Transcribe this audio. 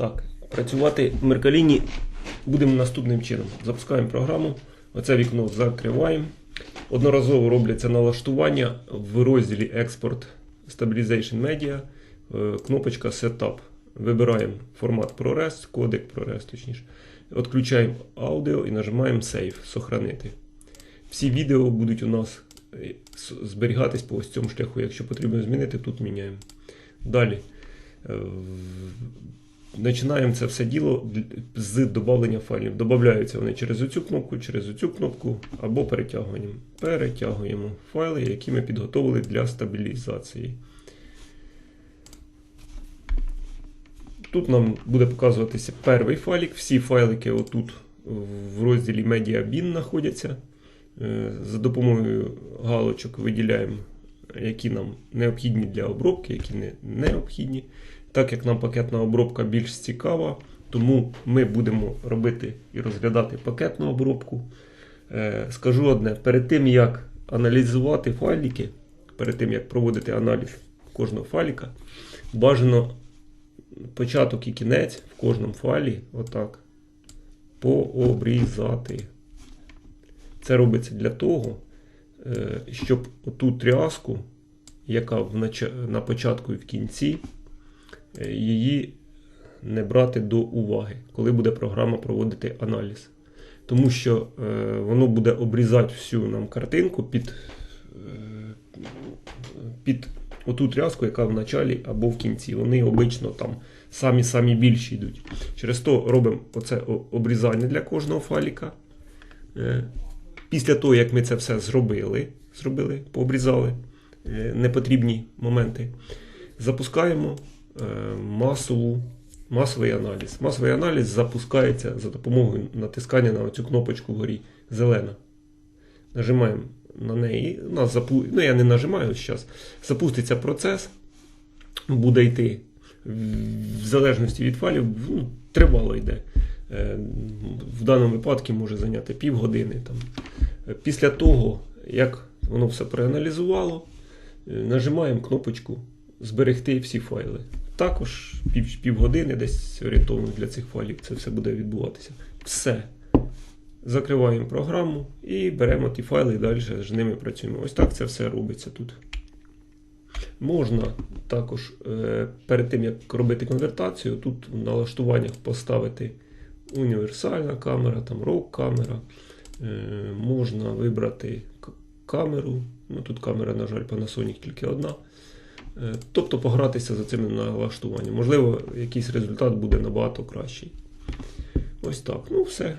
Так, працювати в Меркаліні будемо наступним чином. Запускаємо програму. Оце вікно закриваємо. Одноразово робляться налаштування в розділі Export Stabilization Media. е, Кнопочка Setup. Вибираємо формат ProRes, кодек ProRes, точніше. Відключаємо аудіо і нажимаємо Save, сохранити. Всі відео будуть у нас е, зберігатись по ось цьому шляху. Якщо потрібно змінити, тут міняємо. Далі. Починаємо це все діло з додавлення файлів. Добавляються вони через оцю кнопку, через оцю кнопку або перетягуванням. Перетягуємо файли, які ми підготовили для стабілізації. Тут нам буде показуватися перший файлик. Всі файлики отут в розділі MediaBin знаходяться. Е, За допомогою галочок виділяємо, які нам необхідні для обробки, які не необхідні. Так як нам пакетна обробка більш цікава, тому ми будемо робити і розглядати пакетну обробку. Е, Скажу одне: перед тим як аналізувати файлики, перед тим як проводити аналіз кожного файлика, бажано початок і кінець в кожному файлі отак пообрізати. Це робиться для того, е, щоб оту тряску, яка на початку і в кінці, її не брати до уваги, коли буде програма проводити аналіз. Тому що е, воно буде обрізати всю нам картинку під, е, під оту тряску, яка в началі або в кінці. Вони обично там самі-самі більші йдуть. Через то робимо оце обрізання для кожного файліка. Е, Після того, як ми це все зробили, зробили пообрізали е, непотрібні моменти, запускаємо е, масову, масовий аналіз. Масовий аналіз запускається за допомогою натискання на цю кнопочку вгорі зелена. Нажимаємо на неї. Нас запу... Ну, я не нажимаю зараз. Запуститься процес, буде йти в залежності від файлів, ну, тривало йде. Е, В даному випадку може зайняти півгодини. Там. Е, Після того, як воно все проаналізувало, е, нажимаємо кнопочку Зберегти всі файли. Також пів, півгодини десь орієнтовно для цих файлів це все буде відбуватися. Все. Закриваємо програму і беремо ті файли і далі з ними працюємо. Ось так це все робиться тут. Можна також е, перед тим, як робити конвертацію, тут в налаштуваннях поставити універсальна камера, там RAW камера. Е, можна вибрати камеру. Ну, тут камера, на жаль, Panasonic тільки одна. Е, тобто погратися за цими налаштуваннями. Можливо, якийсь результат буде набагато кращий. Ось так. Ну, все.